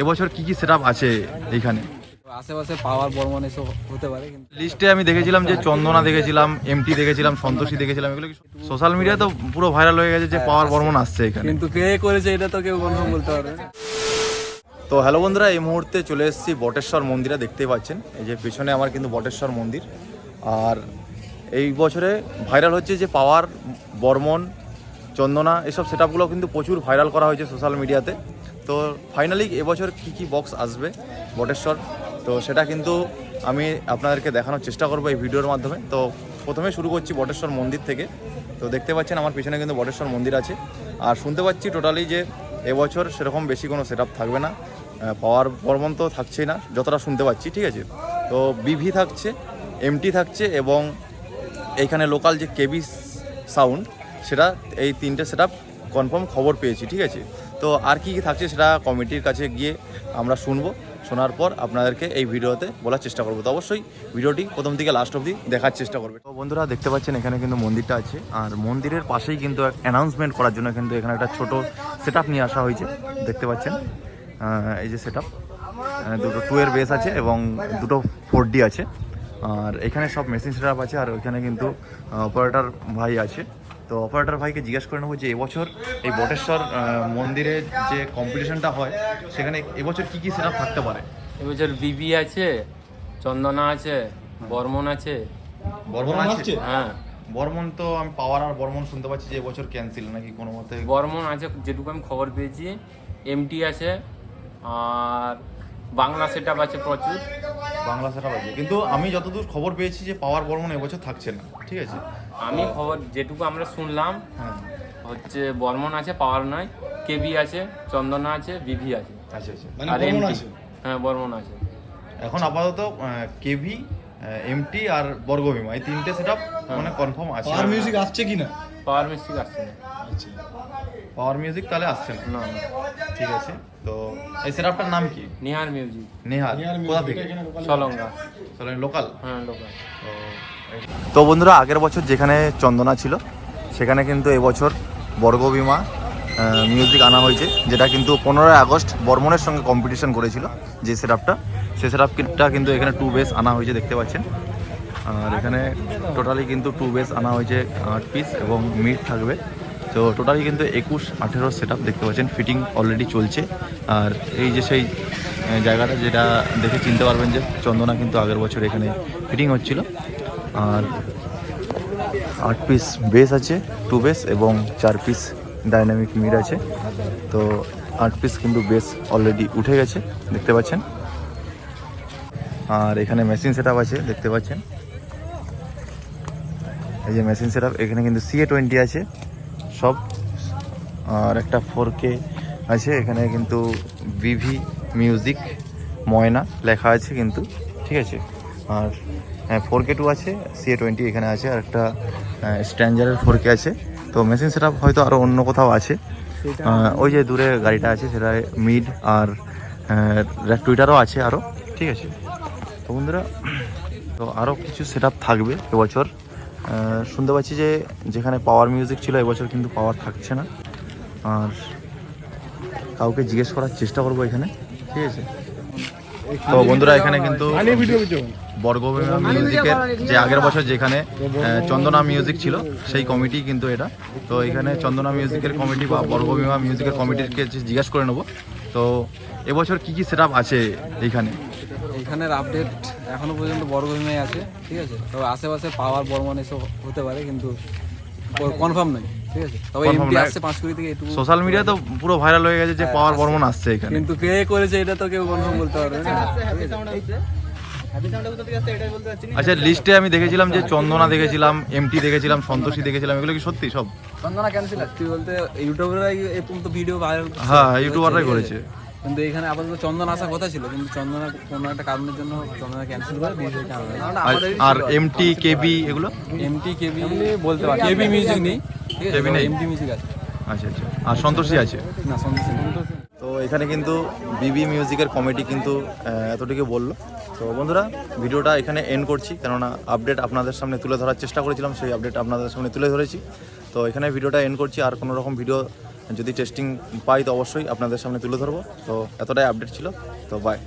এবছর কি কি সেট আছে এইখানে? আশেপাশে পাওয়ার বর্মন এসব হতে পারে কিন্তু লিস্টে আমি দেখেছিলাম যে চন্দনা দেখেছিলাম এমটি দেখেছিলাম সন্তোষী দেখেছিলাম এগুলো সোশ্যাল মিডিয়া তো পুরো ভাইরাল হয়ে গেছে যে পাওয়ার বর্মন আসছে এখানে। কিন্তু কে করেছে এটা তো কেউ কনফার্ম বলতে পারবে না। তো হ্যালো বন্ধুরা এই মুহূর্তে চলে এসেছি বটেশ্বর মন্দিরে দেখতেই পাচ্ছেন। এই যে পেছনে আমার কিন্তু বটেশ্বর মন্দির। আর এই বছরে ভাইরাল হচ্ছে যে পাওয়ার বর্মন চন্দনা এসব সেট কিন্তু প্রচুর ভাইরাল করা হয়েছে সোশ্যাল মিডিয়াতে তো ফাইনালি এবছর কী কী বক্স আসবে বটেশ্বর? তো সেটা কিন্তু আমি আপনাদেরকে দেখানোর চেষ্টা করব এই ভিডিওর মাধ্যমে। তো প্রথমে শুরু করছি বটেশ্বর মন্দির থেকে। তো দেখতে পাচ্ছেন আমার পিছনে কিন্তু বটেশ্বর মন্দির আছে। আর শুনতে পাচ্ছি টোটালি যে এবছর সেরকম বেশি কোনো সেট থাকবে না। পাওয়ার বর্মন তো থাকছেই না, যতটা শুনতে পাচ্ছি, ঠিক আছে? তো বিভি থাকছে এমটি থাকছে এবং এইখানে লোকাল যে কেবি সাউন্ড সেটা এই তিনটে সেট কনফার্ম খবর পেয়েছি, ঠিক আছে? তো আর কি কি থাকছে সেটা কমিটির কাছে গিয়ে আমরা শুনব। শোনার পর আপনাদেরকে এই ভিডিওতে বলার চেষ্টা করব। তো অবশ্যই ভিডিওটি প্রথম থেকে লাস্ট অবধি দেখার চেষ্টা করবে। তো বন্ধুরা, দেখতে পাচ্ছেন এখানে কিন্তু মন্দিরটা আছে। আর মন্দিরের পাশেই কিন্তু এক অ্যানাউন্সমেন্ট করার জন্য কিন্তু এখানে একটা ছোট সেট নিয়ে আসা হয়েছে। দেখতে পাচ্ছেন? এই যে সেট দুটো টু এর বেস আছে এবং দুটো ফোর ডি আছে। আর এখানে সব মেশিন সেট আছে আর ওইখানে কিন্তু অপারেটর ভাই আছে। তো অপারেটর ভাইকে জিজ্ঞেস করে নেব যে এবছর এই বটেশ্বর মন্দিরে যে কম্পিটিশনটা হয় সেখানে এবছর কি কি সেট থাকতে পারে? এবছর বিবি আছে চন্দনা আছে বর্মন আছে। বর্মন আছে? হ্যাঁ। বর্মন তো আমি পাওয়ার আর বর্মন শুনতে পাচ্ছি যে এবছর ক্যান্সেল নাকি কোনো মতে। বর্মন আছে যেটুকু আমি খবর পেয়েছি। এমটি আছে আর বাংলা সেট আছে প্রচুর। বাংলা সেট আছে। কিন্তু আমি যতদূর খবর পেয়েছি যে পাওয়ার বর্মন এবছর থাকছে না ঠিক আছে? আমি খবর যেটুকু আমরা শুনলাম হ্যাঁ। হচ্ছে বর্মন আছে পাওয়ার নয় কেবি আছে চন্দনা আছে বিভি আছে। আচ্ছা আচ্ছা আর এমটি হ্যাঁ বর্মন আছে। এখন আপাতত কেভি এমটি আর বর্গভীমা এই তিনটে সেট মানে কনফার্ম আছে। পাওয়ার মিউজিক আসছে কি না পাওয়ার মিস্টিক আসছে না। আচ্ছা। পাওয়ার মিউজিক তাহলে আসছে না? না না। ঠিক আছে। তো এই সেটআপটার নাম কি? নিহার মিউজিক নেহাল কোথা থেকে? সলঙ্গা। লোকাল? হ্যাঁ লোকাল। তো বন্ধুরা, আগের বছর যেখানে চন্দনা ছিল, সেখানে কিন্তু এবছর বর্গবিমা মিউজিক আনা হয়েছে, যেটা কিন্তু পনেরোই আগস্ট বর্মনের সঙ্গে কম্পিটিশন করেছিল, যে সেট আপটা সেই সেট আপটা কিন্তু এখানে টু বেস আনা হয়েছে, দেখতে পাচ্ছেন। আর এখানে টোটালি কিন্তু টু বেস আনা হয়েছে, আট পিস এবং মিট থাকবে। তো টোটালি কিন্তু একুশ, আঠেরো সেট দেখতে পাচ্ছেন ফিটিং অলরেডি চলছে। আর এই যে সেই জায়গাটা যেটা দেখে চিনতে পারবেন যে চন্দনা কিন্তু আগের বছর এখানে ফিটিং হচ্ছিল। আর আট পিস বেস আছে টু বেস এবং চার পিস ডাইনামিক মিড আছে। তো আট পিস কিন্তু বেস অলরেডি উঠে গেছে, দেখতে পাচ্ছেন? আর এখানে মেশিন সেট আছে, দেখতে পাচ্ছেন? এই যে মেশিন সেট এখানে কিন্তু সিএ টোয়েন্টি আছে, সব। আর একটা ফোর কে আছে, এখানে কিন্তু বিভি মিউজিক ময়না লেখা আছে কিন্তু, ঠিক আছে? আর ফোর কে টু আছে সিএ টোয়েন্টি এখানে আছে আর একটা স্ট্যান্ডারের ফোর কে আছে। তো মেশিন সেট হয়তো আরও অন্য কোথাও আছে। ওই যে দূরে গাড়িটা আছে সেটা মিড আর টুইটারও আছে আরও ঠিক আছে? তো বন্ধুরা তো আরও কিছু সেট থাকবে এবছর। শুনতে পাচ্ছি যে যেখানে পাওয়ার মিউজিক ছিল এবছর কিন্তু পাওয়ার থাকছে না। আর কাউকে জিজ্ঞেস করার চেষ্টা করব এখানে ঠিক আছে? তো বন্ধুরা এখানে কিন্তু বর্গভীমা মিউজিকের যে আগের বছর যেখানে চন্দনা মিউজিক ছিল সেই কমিটি কিন্তু এটা। তো এখানে চন্দনা মিউজিকের কমিটি বা বর্গভীমা মিউজিকের কমিটিকে জিজ্ঞেস করে নেব। তো এবছর কি কি সেট আছে এইখানে এখানের আপডেট এখনও পর্যন্ত বড়ভূমি আছে ঠিক আছে? তবে আশেপাশে পাওয়ার বর্মন এসব হতে পারে কিন্তু কনফার্ম নয় ঠিক আছে? তবে এমপি আসছে পাঁচকুড়ি থেকে এটুকু সোশ্যাল মিডিয়া তো পুরো ভাইরাল হয়ে গেছে যে পাওয়ার বর্মন আসছে এখানে। কিন্তু কে করেছে এটা তো কেউ কনফার্ম বলতে পারবে না। আচ্ছা লিস্টে আমি দেখেছিলাম যে চন্দনা দেখেছিলাম এমটি দেখেছিলাম সন্তোষী দেখেছিলাম এগুলো কি সত্যি সব? চন্দনা ক্যান্সেল সত্যি বলতে ইউটিউবাররাই এই পর্যন্ত ভিডিও ভাইরাল হ্যাঁ ইউটিউবাররাই করেছে। কিন্তু এখানে আপাতত চন্দন আসার কথা ছিল কিন্তু চন্দনা কোনো একটা কারণের জন্য চন্দনা ক্যান্সেল করে আর এমটি কেবি এগুলো? এমটি কেবি বলতে পারি কেবি মিউজিক নেই। ঠিক আছে KB নেই? মিউজিক আছে। আচ্ছা আচ্ছা। আর সন্তোষী আছে? না সন্তোষ তো এখানে কিন্তু বিবি মিউজিকের কমিটি কিন্তু এতটুকু বলল। তো বন্ধুরা ভিডিওটা এখানে এন্ড করছি। কেননা আপডেট আপনাদের সামনে তুলে ধরার চেষ্টা করেছিলাম সেই আপডেট আপনাদের সামনে তুলে ধরেছি। তো এখানে ভিডিওটা এন্ড করছি। আর কোনো রকম ভিডিও যদি টেস্টিং পাই তো অবশ্যই আপনাদের সামনে তুলে ধরবো। তো এতটাই আপডেট ছিল। তো বাই